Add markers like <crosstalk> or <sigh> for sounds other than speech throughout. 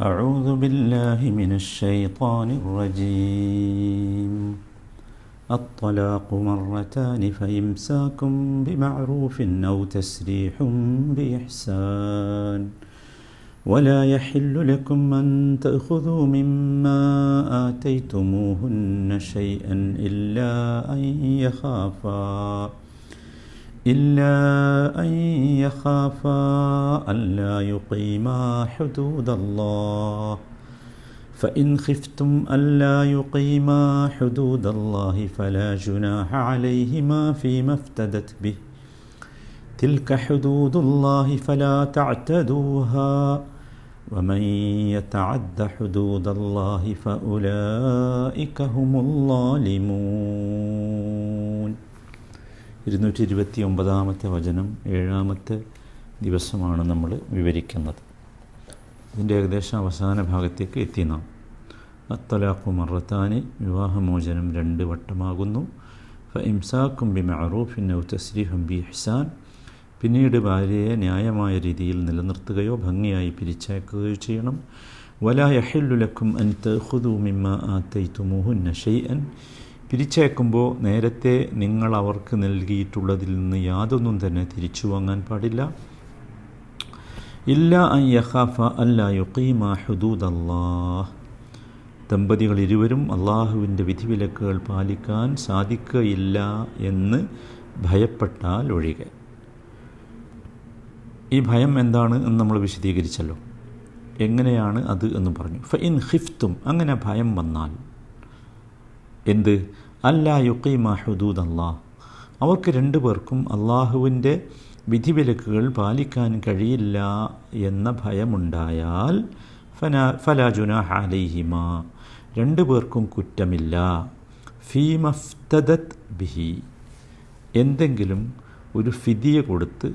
أعوذ بالله من الشيطان الرجيم. الطلاق مرتان فإمساك بمعروف أو تسريح بإحسان. ولا يحل لكم أن تأخذوا مما آتيتموهن شيئا إلا أن يخافا. إلا أن يخافا ألا يقيما حدود الله. فإن خفتم ألا يقيما حدود الله فلا جناح عليهما فيما افتدت به. تلك حدود الله فلا تعتدوها. ومن يتعد حدود الله فأولئك هم الظالمون. ഇരുന്നൂറ്റി ഇരുപത്തി ഒമ്പതാമത്തെ വചനം ഏഴാമത്തെ ദിവസമാണ് നമ്മൾ വിവരിക്കുന്നത്. ഇതിന്റെ ഏകദേശം അവസാന ഭാഗത്തേക്ക് എത്തി നാം. അത്തലാഖു മറത്താനി വിവാഹമോചനം രണ്ട് വട്ടമാകുന്നു. ഇംസാക്കും ബി മഅറൂഫിൻ ഔ തസ്രീഹും ബി ഇഹ്സാൻ പിന്നീട് ഭാര്യയെ ന്യായമായ രീതിയിൽ നിലനിർത്തുകയോ ഭംഗിയായി പിരിച്ചയക്കുകയോ ചെയ്യണം. വലാ യഹില്ലുലക്കും അൻ തഖുദു മിമ്മ ആത്തൈതുമുഹുന്ന ഷൈഅൻ. പിരിച്ചയക്കുമ്പോൾ നേരത്തെ നിങ്ങൾ അവർക്ക് നൽകിയിട്ടുള്ളതിൽ നിന്ന് യാതൊന്നും തന്നെ തിരിച്ചു വാങ്ങാൻ പാടില്ല. ഇല്ല അൻ യഖാഫ അല്ല യുഖീമ ഹുദൂദ് അല്ലാഹ് ദമ്പതികൾ ഇരുവരും അള്ളാഹുവിന്റെ വിധിവിലക്കുകൾ പാലിക്കാൻ സാധിക്കുകയില്ല എന്ന് ഭയപ്പെട്ടാൽ ഒഴികെ. ഈ ഭയം എന്താണ് എന്ന് നമ്മൾ വിശദീകരിച്ചല്ലോ. എങ്ങനെയാണ് അത് എന്ന് പറഞ്ഞു. ഫ ഇൻ ഹിഫ്തും അങ്ങനെ ഭയം വന്നാൽ എന്ത്? അല്ലാ യുക്കീമ ഹുദൂദ് അള്ളാഹ് അവർക്ക് രണ്ടു പേർക്കും അള്ളാഹുവിന്റെ വിധിവിലക്കുകൾ പാലിക്കാൻ കഴിയില്ല എന്ന ഭയമുണ്ടായാൽ ഫന ഫലാജുന ഹാലിഹിമ രണ്ടു പേർക്കും കുറ്റമില്ല. ഫീമഫ്തദത് ബിഹി. എന്തെങ്കിലും ഒരു ഫിദിയ കൊടുത്ത്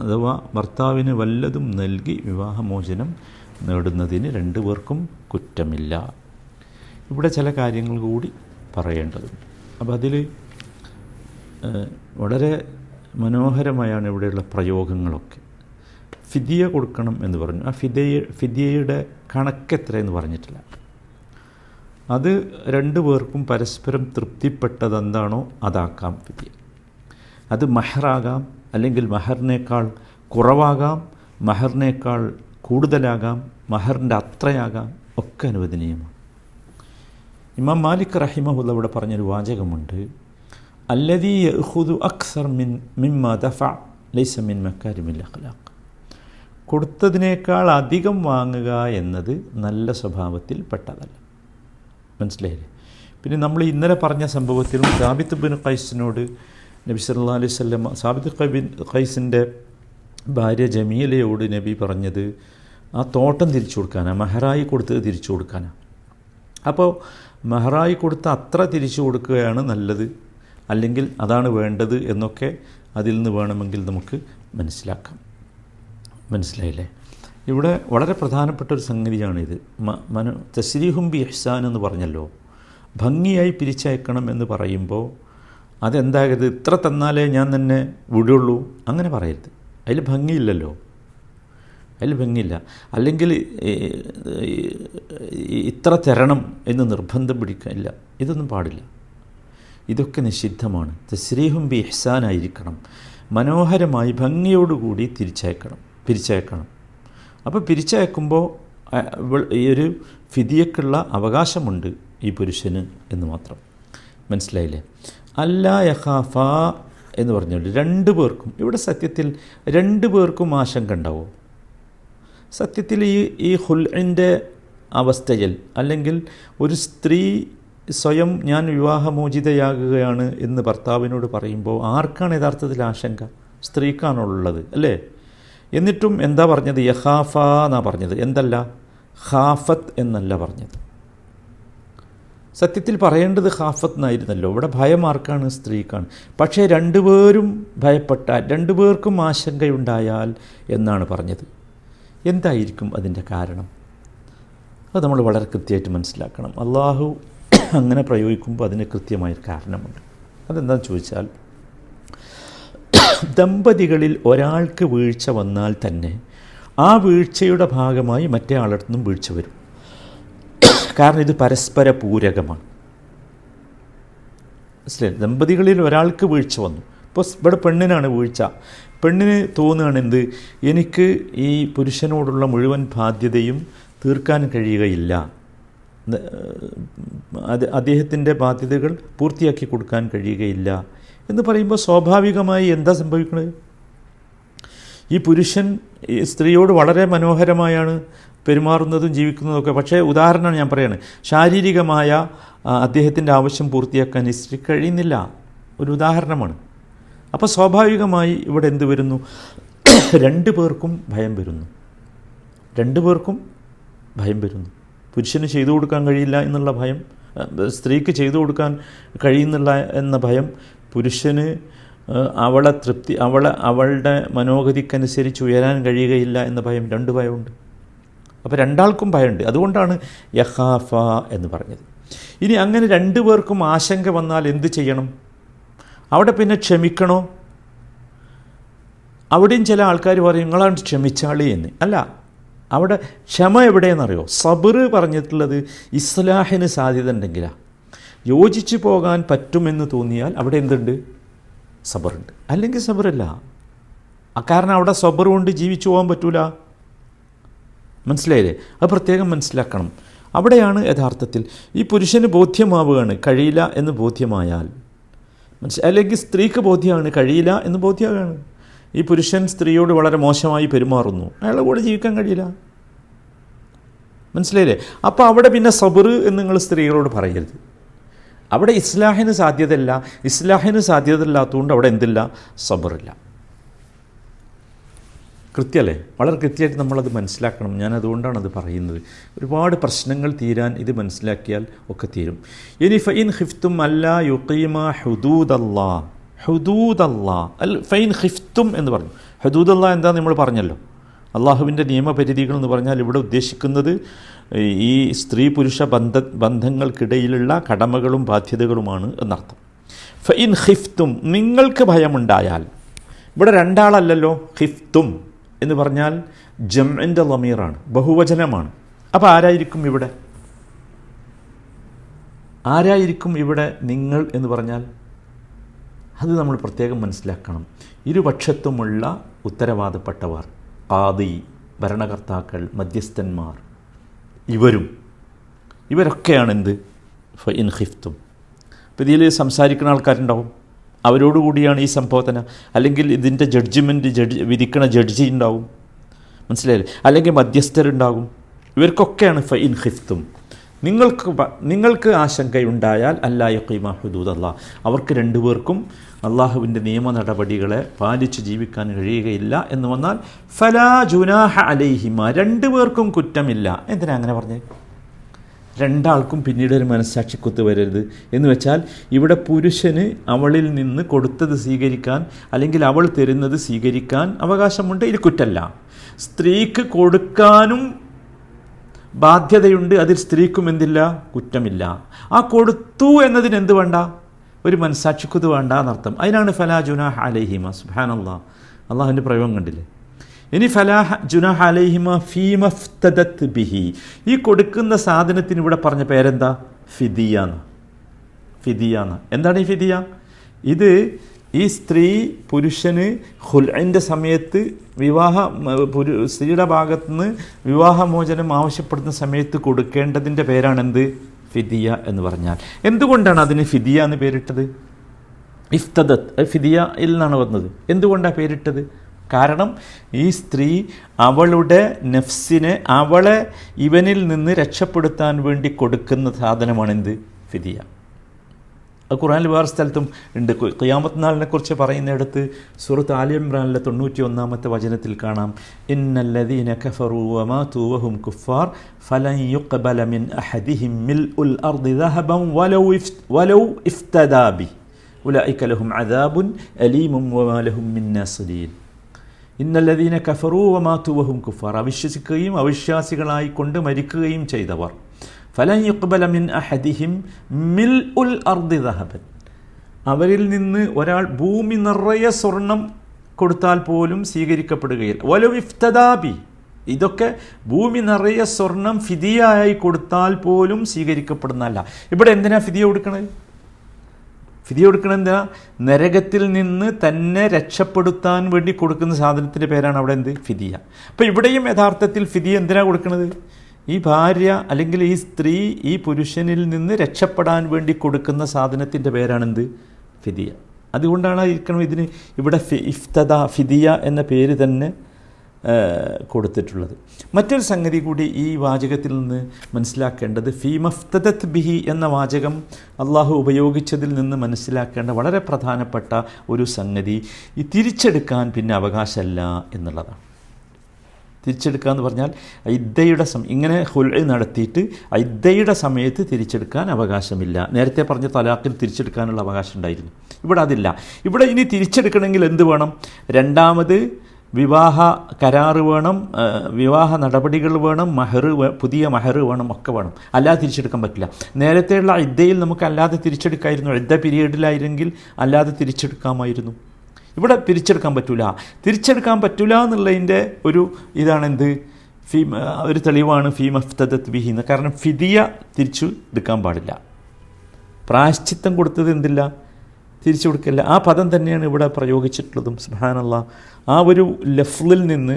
അഥവാ ഭർത്താവിന് വല്ലതും നൽകി വിവാഹമോചനം നേടുന്നതിന് രണ്ടു പേർക്കും കുറ്റമില്ല. ഇവിടെ ചില കാര്യങ്ങൾ കൂടി പറയേണ്ടതുണ്ട് അപ്പോൾ അതിൽ വളരെ മനോഹരമായാണ് ഇവിടെയുള്ള പ്രയോഗങ്ങളൊക്കെ. ഫിദിയ കൊടുക്കണം എന്ന് പറഞ്ഞു. ആ ഫിദയ ഫിദിയയുടെ കണക്ക് എത്രയെന്ന് പറഞ്ഞിട്ടില്ല. അത് രണ്ടു പേർക്കും പരസ്പരം തൃപ്തിപ്പെട്ടത് എന്താണോ അതാക്കാം ഫിദിയ. അത് മഹറാകാം അല്ലെങ്കിൽ മഹറിനേക്കാൾ കുറവാകാം മഹറിനേക്കാൾ കൂടുതലാകാം മഹറിന്റെ അത്രയാകാം ഒക്കെ അനുവദനീയമാണ്. ഇമാം മാലിക് റഹിമഹുല്ല ഇവിടെ പറഞ്ഞൊരു വാചകമുണ്ട്. അല്ലദീഹുദു അക്സർ മിൻ മിമ്മ ദഫ ലൈസ മിൻ മക്കാരിമിൽ അഖ്ലാഖ്. കൊടുത്തതിനേക്കാൾ അധികം വാങ്ങുക എന്നത് നല്ല സ്വഭാവത്തിൽ പെട്ടതല്ല. മനസ്സിലായില്ലേ? പിന്നെ നമ്മൾ ഇന്നലെ പറഞ്ഞ സംഭവത്തിലും സാബിത്ത് ബിൻ ഖൈസിനോട് നബി സല്ലാ അലൈഹി സ്വല്ലം സാബിത്ത് ബിൻ ഖൈസിന്റെ ഭാര്യ ജമീലയോട് നബി പറഞ്ഞത് ആ തോട്ടം തിരിച്ചു കൊടുക്കാനാണ് മെഹറായി കൊടുത്തത് തിരിച്ചു കൊടുക്കാനാണ് അപ്പോൾ മെഹറായി കൊടുത്ത അത്ര തിരിച്ചു കൊടുക്കുകയാണ് നല്ലത്. അല്ലെങ്കിൽ അതാണ് വേണ്ടത് എന്നൊക്കെ അതിൽ നിന്ന് വേണമെങ്കിൽ നമുക്ക് മനസ്സിലാക്കാം. മനസ്സിലായില്ലേ? ഇവിടെ വളരെ പ്രധാനപ്പെട്ട ഒരു സംഗതിയാണിത്. മന തസ്രീഹും ബി ഇഹ്സാൻ എന്ന് പറഞ്ഞല്ലോ. ഭംഗിയായി പിരിച്ചയക്കണം എന്ന് പറയുമ്പോൾ അതെന്താകരുത്? ഇത്ര തന്നാലേ ഞാൻ തന്നെ വിടുള്ളൂ. അങ്ങനെ പറയരുത്. അതിൽ ഭംഗിയില്ലല്ലോ. അതിൽ ഭംഗിയില്ല. അല്ലെങ്കിൽ ഇത്ര തരണം എന്ന് നിർബന്ധം പിടിക്കില്ല. ഇതൊന്നും പാടില്ല. ഇതൊക്കെ നിഷിദ്ധമാണ്. തസ്രീഹും ബി ഇഹ്സാനായിരിക്കണം. മനോഹരമായി ഭംഗിയോടുകൂടി തിരിച്ചയക്കണം. പിരിച്ചയക്കണം. അപ്പോൾ പിരിച്ചയക്കുമ്പോൾ ഈ ഒരു ഫിതിയക്കുള്ള അവകാശമുണ്ട് ഈ പുരുഷന് എന്ന് മാത്രം. മനസ്സിലായില്ലേ? അല്ല യഹാഫ എന്ന് പറഞ്ഞുകൊണ്ട് രണ്ട് പേർക്കും ഇവിടെ സത്യത്തിൽ രണ്ട് പേർക്കും ആശങ്ക ഉണ്ടാവും? സത്യത്തിൽ ഈ ഈ ഹുൽഇന്റെ അവസ്ഥയിൽ അല്ലെങ്കിൽ ഒരു സ്ത്രീ സ്വയം ഞാൻ വിവാഹമോചിതയാകുകയാണ് എന്ന് ഭർത്താവിനോട് പറയുമ്പോൾ ആർക്കാണ് യഥാർത്ഥത്തിൽ ആശങ്ക? സ്ത്രീക്കാണുള്ളത് അല്ലേ? എന്നിട്ടും എന്താ പറഞ്ഞത്? യഹാഫ എന്നാണ് പറഞ്ഞത്? എന്തല്ല? ഖാഫത്ത് എന്നല്ല പറഞ്ഞത്. സത്യത്തിൽ പറയേണ്ടത് ഖാഫത്ത് എന്നായിരുന്നല്ലോ. ഇവിടെ ഭയം ആർക്കാണ്? സ്ത്രീക്കാണ്. പക്ഷേ രണ്ടുപേരും ഭയപ്പെട്ടാൽ രണ്ടുപേർക്കും ആശങ്കയുണ്ടായാൽ എന്നാണ് പറഞ്ഞത്. എന്തായിരിക്കും അതിന്റെ കാരണം? അത് നമ്മൾ വളരെ കൃത്യമായിട്ട് മനസ്സിലാക്കണം. അള്ളാഹു അങ്ങനെ പ്രയോഗിക്കുമ്പോൾ അതിന് കൃത്യമായൊരു കാരണമുണ്ട്. അതെന്താണെന്ന് ചോദിച്ചാൽ ദമ്പതികളിൽ ഒരാൾക്ക് വീഴ്ച വന്നാൽ തന്നെ ആ വീഴ്ചയുടെ ഭാഗമായി മറ്റേ ആളുടെ നിന്നും വീഴ്ച വരും. കാരണം ഇത് പരസ്പര പൂരകമാണ്. മനസ്സിലായി? ദമ്പതികളിൽ ഒരാൾക്ക് വീഴ്ച വന്നു. ഇപ്പോൾ ഇവിടെ പെണ്ണിനാണ് വീഴ്ച. പെണ്ണിന് തോന്നുകയാണ് എന്ത് എനിക്ക് ഈ പുരുഷനോടുള്ള മുഴുവൻ ബാധ്യതയും തീർക്കാൻ കഴിയുകയില്ല. അത് അദ്ദേഹത്തിന്റെ ബാധ്യതകൾ പൂർത്തിയാക്കി കൊടുക്കാൻ കഴിയുകയില്ല. എന്ന് പറയുമ്പോൾ സ്വാഭാവികമായി എന്താ സംഭവിക്കുന്നത് ഈ പുരുഷൻ സ്ത്രീയോട് വളരെ മനോഹരമായാണ് പെരുമാറുന്നതും ജീവിക്കുന്നതൊക്കെ പക്ഷേ ഉദാഹരണമാണ് ഞാൻ പറയുന്നത് ശാരീരികമായ അദ്ദേഹത്തിന്റെ ആവശ്യം പൂർത്തിയാക്കാൻ ഈ സ്ത്രീ കഴിയുന്നില്ല. ഒരു ഉദാഹരണമാണ്. അപ്പോൾ സ്വാഭാവികമായി ഇവിടെ എന്ത് വരുന്നു? <coughs> രണ്ടു പേർക്കും ഭയം വരുന്നു. രണ്ടു പേർക്കും ഭയം വരുന്നു. പുരുഷന് ചെയ്തു കൊടുക്കാൻ കഴിയില്ല എന്നുള്ള ഭയം സ്ത്രീക്ക് ചെയ്തു കൊടുക്കാൻ കഴിയുന്നില്ല എന്ന ഭയം പുരുഷന് അവളെ തൃപ്തി അവളെ അവളുടെ മനോഗതിക്കനുസരിച്ച് ഉയരാൻ കഴിയുകയില്ല എന്ന ഭയം രണ്ട് ഭയമുണ്ട്. അപ്പോൾ രണ്ടാൾക്കും ഭയമുണ്ട്. അതുകൊണ്ടാണ് യഹാഫ എന്ന് പറഞ്ഞത്. ഇനി അങ്ങനെ രണ്ടു പേർക്കും ആശങ്ക വന്നാൽ എന്ത് ചെയ്യണം? അവിടെ പിന്നെ ക്ഷമിക്കണോ? അവിടെയും ചില ആൾക്കാർ പറയും നിങ്ങളാണ് ക്ഷമിച്ചാളി എന്ന്. അല്ല അവിടെ ക്ഷമ എവിടെയെന്നറിയോ? സബർ പറഞ്ഞിട്ടുള്ളത് ഇസ്ലാഹിന് സാധ്യത ഉണ്ടെങ്കിലാണ് യോജിച്ചു പോകാൻ പറ്റുമെന്ന് തോന്നിയാൽ അവിടെ എന്തുണ്ട്? സബറുണ്ട്. അല്ലെങ്കിൽ സബറില്ല. കാരണം അവിടെ സബർ കൊണ്ട് ജീവിച്ചു പോകാൻ പറ്റൂല. മനസ്സിലായില്ലേ? അത് പ്രത്യേകം മനസ്സിലാക്കണം. അവിടെയാണ് യഥാർത്ഥത്തിൽ ഈ പുരുഷന് ബോധ്യമാവുകയാണ്. കഴിയില്ല എന്ന് ബോധ്യമായാൽ മനസ്സി അല്ലെങ്കിൽ സ്ത്രീക്ക് ബോധ്യമാണ് കഴിയില്ല എന്ന് ബോധ്യമാണ്. ഈ പുരുഷൻ സ്ത്രീയോട് വളരെ മോശമായി പെരുമാറുന്നു. അയാളുടെ കൂടെ ജീവിക്കാൻ കഴിയില്ല. മനസ്സിലായില്ലേ? അപ്പോൾ അവിടെ പിന്നെ സബർ എന്ന് നിങ്ങൾ സ്ത്രീകളോട് പറയരുത്. അവിടെ ഇസ്ലാഹിന് സാധ്യതയില്ല. ഇസ്ലാഹിന് സാധ്യതയില്ലാത്തതുകൊണ്ട് അവിടെ എന്തില്ല? സബറില്ല. കൃത്യമല്ലേ വളരെ കൃത്യമായിട്ട് നമ്മളത് മനസ്സിലാക്കണം. ഞാൻ അതുകൊണ്ടാണ് അത് പറയുന്നത്. ഒരുപാട് പ്രശ്നങ്ങൾ തീരാൻ ഇത് മനസ്സിലാക്കിയാൽ ഒക്കെ തീരും. ഇനി ഫൈൻ ഹിഫ്തും അല്ല യുക്കീമ ഹുദൂദല്ലാ. ഹുദൂദല്ലാ. അൽ ഫൈൻ ഹിഫ്തും എന്ന് പറഞ്ഞു. ഹുദൂദല്ലാ എന്താ നമ്മൾ പറഞ്ഞല്ലോ. അള്ളാഹുവിന്റെ നിയമപരിധികൾ എന്ന് പറഞ്ഞാൽ ഇവിടെ ഉദ്ദേശിക്കുന്നത് ഈ സ്ത്രീ പുരുഷ ബന്ധ ബന്ധങ്ങൾക്കിടയിലുള്ള കടമകളും ബാധ്യതകളുമാണ് എന്നർത്ഥം. ഫൈൻ ഹിഫ്തും നിങ്ങൾക്ക് ഭയമുണ്ടായാൽ. ഇവിടെ രണ്ടാളല്ലല്ലോ. ഹിഫ്തും എന്ന് പറഞ്ഞാൽ ജംഇന്റെ ലമീറാണ് ബഹുവചനമാണ്. അപ്പോൾ ആരായിരിക്കും ഇവിടെ? ആരായിരിക്കും ഇവിടെ നിങ്ങൾ എന്ന് പറഞ്ഞാൽ? അത് നമ്മൾ പ്രത്യേകം മനസ്സിലാക്കണം. ഇരുപക്ഷത്തുമുള്ള ഉത്തരവാദപ്പെട്ടവർ ആദി ഭരണകർത്താക്കൾ മധ്യസ്ഥന്മാർ ഇവരും. ഇവരൊക്കെയാണ് എന്ത് ഇൻ ഹിഫ്തും അപ്പോൾ ഇതിൽ സംസാരിക്കുന്ന ആൾക്കാരുണ്ടാവും. അവരോടുകൂടിയാണ് ഈ സംഭവത്തിന് അല്ലെങ്കിൽ ഇതിന്റെ ജഡ്ജ്മെന്റ് ജഡ്ജ് വിധിക്കണ ജഡ്ജി ഉണ്ടാവും. മനസ്സിലായില്ലേ? അല്ലെങ്കിൽ മധ്യസ്ഥരുണ്ടാകും. ഇവർക്കൊക്കെയാണ് ഫൈൻ ഹിഫ്തും നിങ്ങൾക്ക് നിങ്ങൾക്ക് ആശങ്കയുണ്ടായാൽ അല്ലാ യക്കീമ ഹുദൂദ് അല്ലാ അവർക്ക് രണ്ടുപേർക്കും അള്ളാഹുവിന്റെ നിയമ നടപടികളെ പാലിച്ച് ജീവിക്കാൻ കഴിയുകയില്ല എന്ന് വന്നാൽ ഫലാ ജുനാഹ അലൈഹിമ. രണ്ടുപേർക്കും കുറ്റമില്ല. എന്തിനാ അങ്ങനെ പറഞ്ഞേ? രണ്ടാൾക്കും പിന്നീട് ഒരു മനസ്സാക്ഷിക്കുത്ത് വരരുത്. എന്ന് വെച്ചാൽ ഇവിടെ പുരുഷന് അവളിൽ നിന്ന് കൊടുത്തത് സ്വീകരിക്കാൻ അല്ലെങ്കിൽ അവൾ തരുന്നത് സ്വീകരിക്കാൻ അവകാശമുണ്ട്. ഇത് കുറ്റല്ല. സ്ത്രീക്ക് കൊടുക്കാനും ബാധ്യതയുണ്ട്. അതിൽ സ്ത്രീക്കും എന്തില്ല? കുറ്റമില്ല. ആ കൊടുത്തു എന്നതിന് എന്ത് വേണ്ട? ഒരു മനസ്സാക്ഷിക്കുത് വേണ്ട എന്നർത്ഥം. അതിനാണ് ഫലാ ഹാലഹിമ സുഹാൻ അള്ളാഹ് അള്ളാഹുവിന്റെ പ്രയോഗം കണ്ടില്ലേ? ഇനി ഫലാഹ ജുനാഹ അലൈഹിമ ഫീമഫ്തദത്ത് ബിഹി. ഈ കൊടുക്കുന്ന സാധനത്തിന് ഇവിടെ പറഞ്ഞ പേരെന്താ? ഫിദിയാന്ന് ഫിദിയാന്ന് എന്താണ് ഈ ഫിദിയ? ഇത് ഈ സ്ത്രീ പുരുഷന് ഹുൽഅന്റെ സമയത്ത് വിവാഹ പുരു സ്ത്രീയുടെ ഭാഗത്തുനിന്ന് വിവാഹമോചനം ആവശ്യപ്പെടുന്ന സമയത്ത് കൊടുക്കേണ്ടതിന്റെ പേരാണെന്ത്? ഫിദിയ എന്ന് പറഞ്ഞാൽ. എന്തുകൊണ്ടാണ് അതിന് ഫിദിയ എന്ന് പേരിട്ടത്? ഇഫ്തദത്ത് ഫിദിയയിൽ നിന്നാണ് വന്നത്. എന്തുകൊണ്ടാണ് പേരിട്ടത്? കാരണം ഈ സ്ത്രീ അവളുടെ നെഫ്സിനെ അവളെ ഇവനിൽ നിന്ന് രക്ഷപ്പെടുത്താൻ വേണ്ടി കൊടുക്കുന്ന സാധനമാണ് എന്ത് ഫിദിയ. അത് ഖുറാനിൽ വേറെ സ്ഥലത്തും ഉണ്ട്. ഖിയാമത്ത് നാളിനെ കുറിച്ച് പറയുന്നിടത്ത് സുഹൃത്ത് ആലി ഇമ്രാനിലെ തൊണ്ണൂറ്റി ഒന്നാമത്തെ വചനത്തിൽ കാണാം. ഇന്നല്ലദീന കഫറു വമാതു വഹും കുഫാർ ഫലൻ യുഖബല മിൻ അഹദിഹിം മിൽഉൽ അർദി ദഹബൻ വലൗ വലൗ ഇഫ്തദാബി ഉലൈക ലഹും അദാബുൻ അലീമും വമാലഹും മിൻ നാസിരീൻ. ഇന്നല്ലദീന കഫറൂവമാത്തുവഹും വമാതു വഹും കുഫാർ. അവിശ്വസിക്കുകയും അവിശ്വാസികളായി കൊണ്ട് മരിക്കുകയും ചെയ്തവർ. ഫലൻ യുഖ്ബല മിൻ അഹദിഹിം മിൽ ഉൽ അർദി ദഹബൻ. അവരിൽ നിന്ന് ഒരാൾ ഭൂമി നിറയെ സ്വർണം കൊടുത്താൽ പോലും സ്വീകരിക്കപ്പെടുകയില്ല. വലു ഇഫ്തദാബി ഇതൊക്കെ ഭൂമി നിറയെ സ്വർണം ഫിദിയായി കൊടുത്താൽ പോലും സ്വീകരിക്കപ്പെടുന്നതല്ല. ഇവിടെ എന്തിനാ ഫിദിയ കൊടുക്കണത്? ഫിദിയ കൊടുക്കണ എന്താ നരകത്തിൽ നിന്ന് തന്നെ രക്ഷപ്പെടുത്താൻ വേണ്ടി കൊടുക്കുന്ന സാധനത്തിന്റെ പേരാണ് അവിടെ എന്ത്? ഫിതിയ അപ്പോൾ ഇവിടെയും യഥാർത്ഥത്തിൽ ഫിതി എന്തിനാണ് കൊടുക്കുന്നത് ഈ ഭാര്യ അല്ലെങ്കിൽ ഈ സ്ത്രീ ഈ പുരുഷനിൽ നിന്ന് രക്ഷപ്പെടാൻ വേണ്ടി കൊടുക്കുന്ന സാധനത്തിന്റെ പേരാണെന്ത് ഫിതിയ അതുകൊണ്ടാണ് ഇരിക്കണം ഇതിന് ഇവിടെ ഇഫ്തദ ഫിദിയ എന്ന പേര് തന്നെ കൊടുത്തിട്ടുള്ളത്. മറ്റൊരു സംഗതി കൂടി ഈ വാചകത്തിൽ നിന്ന് മനസ്സിലാക്കേണ്ടത് ഫീമഫ്തദത്ത് ബിഹി എന്ന വാചകം അള്ളാഹു ഉപയോഗിച്ചതിൽ നിന്ന് മനസ്സിലാക്കേണ്ട വളരെ പ്രധാനപ്പെട്ട ഒരു സംഗതി ഈ തിരിച്ചെടുക്കാൻ പിന്നെ അവകാശമല്ല എന്നുള്ളതാണ്. തിരിച്ചെടുക്കുക എന്ന് പറഞ്ഞാൽ ഐദ്ദയുടെ സമ ഇങ്ങനെ ഹുൽ നടത്തിയിട്ട് ഐദ്ദയുടെ സമയത്ത് തിരിച്ചെടുക്കാൻ അവകാശമില്ല. നേരത്തെ പറഞ്ഞ തലാഖിൽ തിരിച്ചെടുക്കാനുള്ള അവകാശം ഉണ്ടായിരുന്നു. ഇവിടെ അതില്ല. ഇവിടെ ഇനി തിരിച്ചെടുക്കണമെങ്കിൽ എന്ത് വേണം? രണ്ടാമത് വിവാഹ കരാറ് വേണം വിവാഹ നടപടികൾ വേണം മഹർ പുതിയ മഹർ വേണം ഒക്കെ വേണം. അല്ലാതെ തിരിച്ചെടുക്കാൻ പറ്റില്ല. നേരത്തെയുള്ള ഇദ്ദയിൽ നമുക്ക് അല്ലാതെ തിരിച്ചെടുക്കായിരുന്നു. ഇദ്ദ പീരീഡിലായിരുന്നെങ്കിൽ അല്ലാതെ തിരിച്ചെടുക്കാമായിരുന്നു. ഇവിടെ തിരിച്ചെടുക്കാൻ പറ്റില്ല തിരിച്ചെടുക്കാൻ പറ്റില്ല എന്നുള്ളതിന്റെ ഒരു ഇതാണെന്ത്? ഫീ ഒരു തെളിവാണ് ഫീ മഫ്തദത്ത് ബിഹി കാരണം ഫിദിയ തിരിച്ചു എടുക്കാൻ പാടില്ല. പ്രായശ്ചിത്തം കൊടുത്തത് എന്തില്ല? തിരിച്ചു കൊടുക്കല്ല. ആ പദം തന്നെയാണ് ഇവിടെ പ്രയോഗിച്ചിട്ടുള്ളതും. സുഹാനല്ല ആ ഒരു ലഫ്ലിൽ നിന്ന്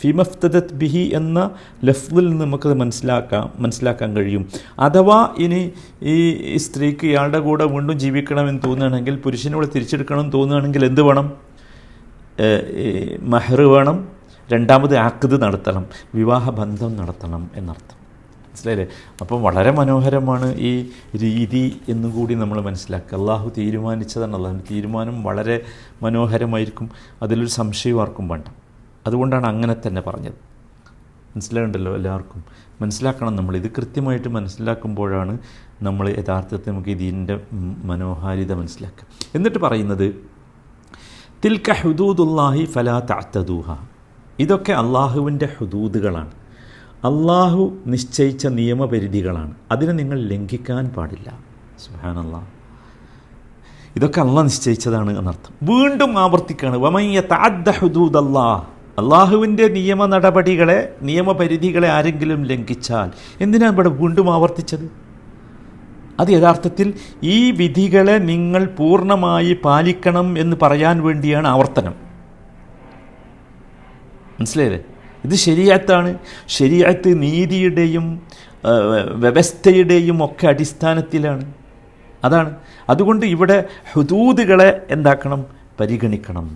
ഫിമഫ്തദത്ത് ബിഹി എന്ന ലഫ്ലിൽ നിന്ന് നമുക്കത് മനസ്സിലാക്കാം മനസ്സിലാക്കാൻ കഴിയും. അഥവാ ഇനി ഈ സ്ത്രീക്ക് ഇയാളുടെ കൂടെ വീണ്ടും ജീവിക്കണമെന്ന് തോന്നുകയാണെങ്കിൽ പുരുഷനോട് തിരിച്ചെടുക്കണമെന്ന് തോന്നുകയാണെങ്കിൽ എന്ത് വേണം? മഹർ വേണം. രണ്ടാമത് ആക്കത് നടത്തണം. വിവാഹബന്ധം നടത്തണം എന്നർത്ഥം. മനസ്സിലായില്ലേ? അപ്പം വളരെ മനോഹരമാണ് ഈ രീതി എന്നും കൂടി നമ്മൾ മനസ്സിലാക്കുക. അള്ളാഹു തീരുമാനിച്ചതാണ് അള്ളാഹു തീരുമാനം വളരെ മനോഹരമായിരിക്കും. അതിലൊരു സംശയം ആർക്കും വേണ്ട. അതുകൊണ്ടാണ് അങ്ങനെ തന്നെ പറഞ്ഞത്. മനസ്സിലാകണ്ടല്ലോ എല്ലാവർക്കും? മനസ്സിലാക്കണം നമ്മൾ. ഇത് കൃത്യമായിട്ട് മനസ്സിലാക്കുമ്പോഴാണ് നമ്മൾ യഥാർത്ഥത്തിൽ നമുക്ക് ഇതിന്റെ മനോഹാരിത മനസ്സിലാക്കുക. എന്നിട്ട് പറയുന്നത് തിൽക്ക ഹുദൂദുല്ലാഹി ഫലാ താത്തദൂഹ ഇതൊക്കെ അള്ളാഹുവിന്റെ ഹുദൂദുകളാണ്. അള്ളാഹു നിശ്ചയിച്ച നിയമപരിധികളാണ്. അതിനെ നിങ്ങൾ ലംഘിക്കാൻ പാടില്ല. സുഹാനല്ലാ ഇതൊക്കെ അള്ളാഹ് നിശ്ചയിച്ചതാണ് എന്നർത്ഥം. വീണ്ടും ആവർത്തിക്കുകയാണ് വമയ്യ താദ്ദ ഹുദൂദ് അള്ളാഹ് അള്ളാഹുവിന്റെ നിയമ നടപടികളെ നിയമപരിധികളെ ആരെങ്കിലും ലംഘിച്ചാൽ എന്തിനാണ് ഇവിടെ വീണ്ടും ആവർത്തിച്ചത്? അത് യഥാർത്ഥത്തിൽ ഈ വിധികളെ നിങ്ങൾ പൂർണമായി പാലിക്കണം എന്ന് പറയാൻ വേണ്ടിയാണ് ആവർത്തനം. മനസ്സിലായില്ലേ? ഇത് ശരിയത്താണ്. ശരിയത്ത് നീതിയുടെയും വ്യവസ്ഥയുടെയും ഒക്കെ അടിസ്ഥാനത്തിലാണ്. അതാണ്. അതുകൊണ്ട് ഇവിടെ ഹുദൂദുകളെ എന്താക്കണം? പരിഗണിക്കണം.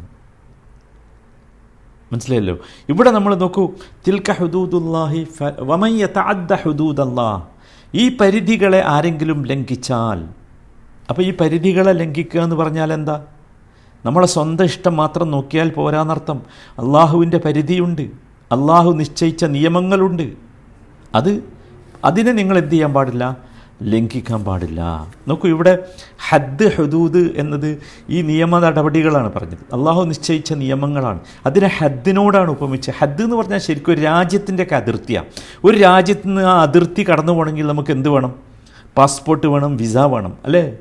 മനസ്സിലായല്ലോ? ഇവിടെ നമ്മൾ നോക്കൂ തിൽക്ക ഹുദൂദുല്ലാഹി വമയ്യ ഹുദൂദ് അല്ലാ ഈ പരിധികളെ ആരെങ്കിലും ലംഘിച്ചാൽ അപ്പോൾ ഈ പരിധികളെ ലംഘിക്കുക എന്ന് പറഞ്ഞാൽ എന്താ? നമ്മളെ സ്വന്തം ഇഷ്ടം മാത്രം നോക്കിയാൽ പോരാന്നർത്ഥം. അള്ളാഹുവിന്റെ പരിധിയുണ്ട്. അള്ളാഹു നിശ്ചയിച്ച നിയമങ്ങളുണ്ട്. അത് അതിനെ നിങ്ങൾ എന്ത് ചെയ്യാൻ പാടില്ല? ലംഘിക്കാൻ പാടില്ല. നോക്കൂ ഇവിടെ ഹദ് ഹദൂദ് എന്നത് ഈ നിയമ നടപടികളാണ് പറഞ്ഞത്. അള്ളാഹു നിശ്ചയിച്ച നിയമങ്ങളാണ്. അതിനെ ഹദ്ദിനോടാണ് ഉപമിച്ചത്. ഹദ് എന്ന് പറഞ്ഞാൽ ശരിക്കും ഒരു രാജ്യത്തിന്റെ ഒക്കെ അതിർത്തിയാണ്. ഒരു രാജ്യത്ത് നിന്ന് ആ അതിർത്തി കടന്നു പോകണമെങ്കിൽ നമുക്ക് എന്ത് വേണം? പാസ്പോർട്ട് വേണം വിസ വേണം അല്ലേ?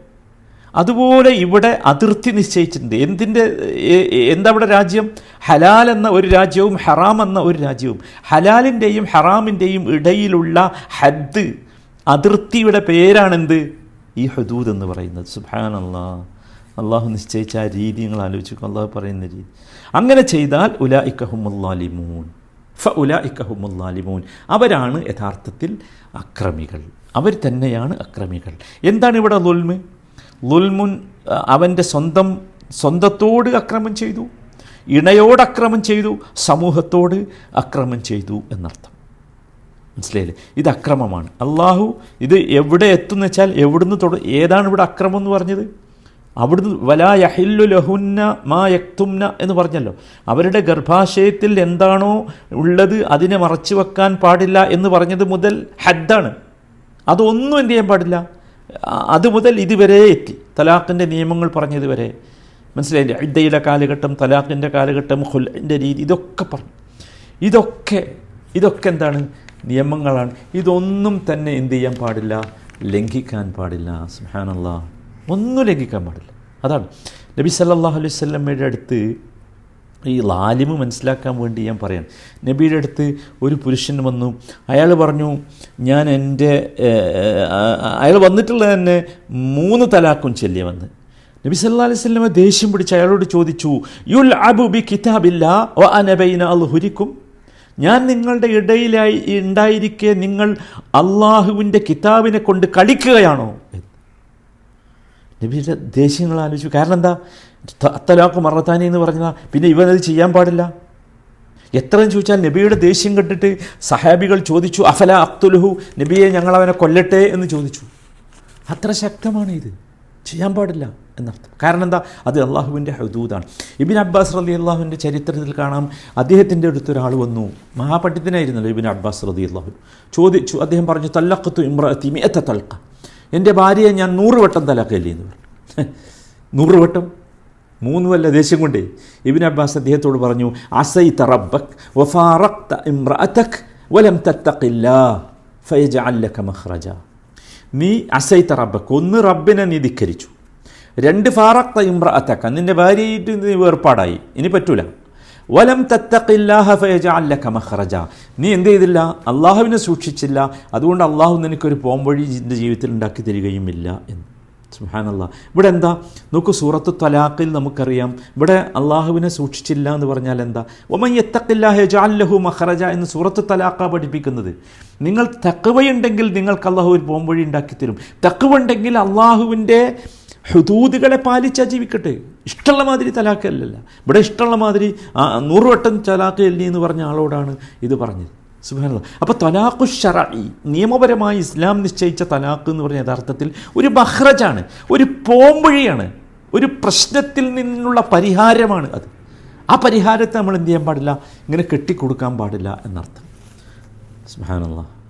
അതുപോലെ ഇവിടെ അതിർത്തി നിശ്ചയിച്ചിട്ടുണ്ട്. എന്തിന്റെ എന്താ ഇവിടെ രാജ്യം? ഹലാൽ എന്ന ഒരു രാജ്യവും ഹറാം എന്ന ഒരു രാജ്യവും. ഹലാലിന്റെയും ഹറാമിന്റെയും ഇടയിലുള്ള ഹദ് അതിർത്തിയുടെ പേരാണെന്ത്? ഈ ഹദൂദ് എന്ന് പറയുന്നത്. അള്ളാഹ് അള്ളാഹു നിശ്ചയിച്ച ആ രീതി നിങ്ങൾ ആലോചിക്കും അള്ളാഹു പറയുന്ന രീതി. അങ്ങനെ ചെയ്താൽ ഉലാ ഇക്കഹുമുല്ലാലിമൂൻ ഫ ഉലാ ഇക്കഹുമുല്ലാലിമൂൻ അവരാണ് യഥാർത്ഥത്തിൽ അക്രമികൾ. അവർ തന്നെയാണ് അക്രമികൾ. എന്താണ് ഇവിടെ ലുൽമ്? ലുൽമുൻ അവന്റെ സ്വന്തം സ്വന്തത്തോട് അക്രമം ചെയ്തു ഇണയോട് അക്രമം ചെയ്തു സമൂഹത്തോട് അക്രമം ചെയ്തു എന്നർത്ഥം. മനസ്സിലായില്ലേ? ഇത് അക്രമമാണ്. അള്ളാഹു ഇത് എവിടെ എത്തുന്ന വെച്ചാൽ എവിടുന്ന് തുട ഏതാണ് ഇവിടെ അക്രമം എന്ന് പറഞ്ഞത്? അവിടുന്ന് വലാ യഹില്ലു ലഹുന്ന മാ യക്തുംന എന്ന് പറഞ്ഞല്ലോ. അവരുടെ ഗർഭാശയത്തിൽ എന്താണോ ഉള്ളത് അതിനെ മറച്ചു വെക്കാൻ പാടില്ല എന്ന് പറഞ്ഞത് മുതൽ ഹദ്ദാണ്. അതൊന്നും എന്ത് ചെയ്യാൻ പാടില്ല? അത് മുതൽ ഇതുവരെ എത്തി. തലാഖിന്റെ നിയമങ്ങൾ പറഞ്ഞതുവരെ. മനസ്സിലായില്ലേ? ഇദ്ദയുടെ കാലഘട്ടം തലാഖിന്റെ കാലഘട്ടം ഹുലിന്റെ രീതി ഇതൊക്കെ പറഞ്ഞു. ഇതൊക്കെ ഇതൊക്കെ എന്താണ്? നിയമങ്ങളാണ്. ഇതൊന്നും തന്നെ എന്ത് ചെയ്യാൻ പാടില്ല? ലംഘിക്കാൻ പാടില്ല. സുഹാനല്ല ഒന്നും ലംഘിക്കാൻ പാടില്ല. അതാണ്. നബി സല്ലാഹു അലൈഹി അടുത്ത് ഈ ലാലിമ് മനസ്സിലാക്കാൻ വേണ്ടി ഞാൻ പറയാം നബിയുടെ അടുത്ത് ഒരു പുരുഷൻ വന്നു. അയാൾ പറഞ്ഞു ഞാൻ എന്റെ അയാൾ വന്നിട്ടുള്ളത് തന്നെ മൂന്ന് തലാക്കും ചെല്ലിയവന്ന് നബി സല്ലാ അലൈഹി സ്വലമ ദേഷ്യം പിടിച്ച് അയാളോട് ചോദിച്ചു യുൽ അബു ബി കിതാബില്ല അനബൈന അൽ ഹുരിക്കും ഞാൻ നിങ്ങളുടെ ഇടയിലായി ഉണ്ടായിരിക്കെ നിങ്ങൾ അള്ളാഹുവിന്റെ കിതാബിനെ കൊണ്ട് കളിക്കുകയാണോ? നബിയുടെ ദേഷ്യങ്ങൾ ആലോചിച്ചു. കാരണം എന്താ? അത്തലാക്ക് മറത്താനി എന്ന് പറഞ്ഞാൽ പിന്നെ ഇവനത് ചെയ്യാൻ പാടില്ല. എത്രയും ചോദിച്ചാൽ നബിയുടെ ദേഷ്യം കണ്ടിട്ട് സഹാബികൾ ചോദിച്ചു അഫല അക്തുലുഹു നബിയെ ഞങ്ങൾ അവനെ കൊല്ലട്ടെ? എന്ന് ചോദിച്ചു. അത്ര ശക്തമാണ് ഇത്. ചെയ്യാൻ പാടില്ല എന്നർത്ഥം. കാരണം എന്താ? അത് അള്ളാഹുവിന്റെ ഹദൂദാണ്. ഇബിൻ അബ്ബാസ് റതി അള്ളാഹുവിന്റെ ചരിത്രത്തിൽ കാണാം അദ്ദേഹത്തിന്റെ അടുത്തൊരാൾ വന്നു. മഹാപണ്ഡിതനായിരുന്നല്ലോ ഇബിൻ അബ്ബാസ് റതി അള്ളാഹു ചോദിച്ചു അദ്ദേഹം പറഞ്ഞു തല്ലക്കത്തു ഇമ്രത്തി മിയത്ത തൽക്ക എന്റെ ഭാര്യയെ ഞാൻ നൂറ് വട്ടം തലാക്കല്ലേ എന്ന് പറഞ്ഞു. <laughs> നൂറ് വട്ടം? മൂന്ന് വല്ല ദേഷ്യം കൊണ്ടേ. ഇബിൻ അബ്ബാസ് അദ്ദേഹത്തോട് പറഞ്ഞു അസൈ തറബക് വഫാറക്ത ഇമ്രഅതക് വലം ഫയജ ഫയജഅല്ലക മഖ്റജ. നീ അസൈ തറബക് ഒന്ന് റബ്ബിനെ നീ ധിക്കരിച്ചു രണ്ട് ഫാറക്ത അത്തക്ക നിന്റെ ഭാര്യയായിട്ട് നീ വേർപാടായി. ഇനി പറ്റൂല. വലം തത്തഖില്ലാഹ ഫയജഅല്ലക മഹ്റജ നീ എന്ത് ചെയ്തില്ല? അള്ളാഹുവിനെ സൂക്ഷിച്ചില്ല. അതുകൊണ്ട് അള്ളാഹു നിനക്കൊരു പോംവഴി നിന്റെ ജീവിതത്തിൽ ഉണ്ടാക്കി തരികയുമില്ല എന്ന്. സുഹാനല്ല ഇവിടെ എന്താ? നോക്കൂ സൂറത്ത് തലാഖിൽ നമുക്കറിയാം. ഇവിടെ അള്ളാഹുവിനെ സൂക്ഷിച്ചില്ല എന്ന് പറഞ്ഞാൽ എന്താ? ഒമൻ എത്തക്കില്ലാഹെ ജാല്ലഹു മഹറജ എന്ന് സൂറത്ത് തലാഖ പഠിപ്പിക്കുന്നത്. നിങ്ങൾ തക്കവയുണ്ടെങ്കിൽ നിങ്ങൾക്ക് അള്ളാഹു ഒരു പോംവഴി ഉണ്ടാക്കി തരും തക്കവുണ്ടെങ്കിൽ അള്ളാഹുവിന്റെ ഹുദൂദുകളെ പാലിച്ചാൽ ജീവിക്കട്ടെ. ഇഷ്ടമുള്ള മാതിരി തലാഖല്ലല്ല ഇവിടെ ഇഷ്ടമുള്ള മാതിരി നൂറ് വട്ടം തലാഖ് അല്ലി എന്ന് പറഞ്ഞ ആളോടാണ് ഇത് പറഞ്ഞത്. സുബാനുള്ള അപ്പോൾ തലാഖു ഷറഈ നിയമപരമായി ഇസ്ലാം നിശ്ചയിച്ച തലാഖ് എന്ന് പറഞ്ഞ യഥാർത്ഥത്തിൽ ഒരു ബഹ്റജാണ് ഒരു പോംവഴിയാണ് ഒരു പ്രശ്നത്തിൽ നിന്നുള്ള പരിഹാരമാണ് അത്. ആ പരിഹാരത്തെ നമ്മൾ എന്ത് ചെയ്യാൻ പാടില്ല? ഇങ്ങനെ കെട്ടിക്കൊടുക്കാൻ പാടില്ല എന്നർത്ഥം. സുബാനുള്ള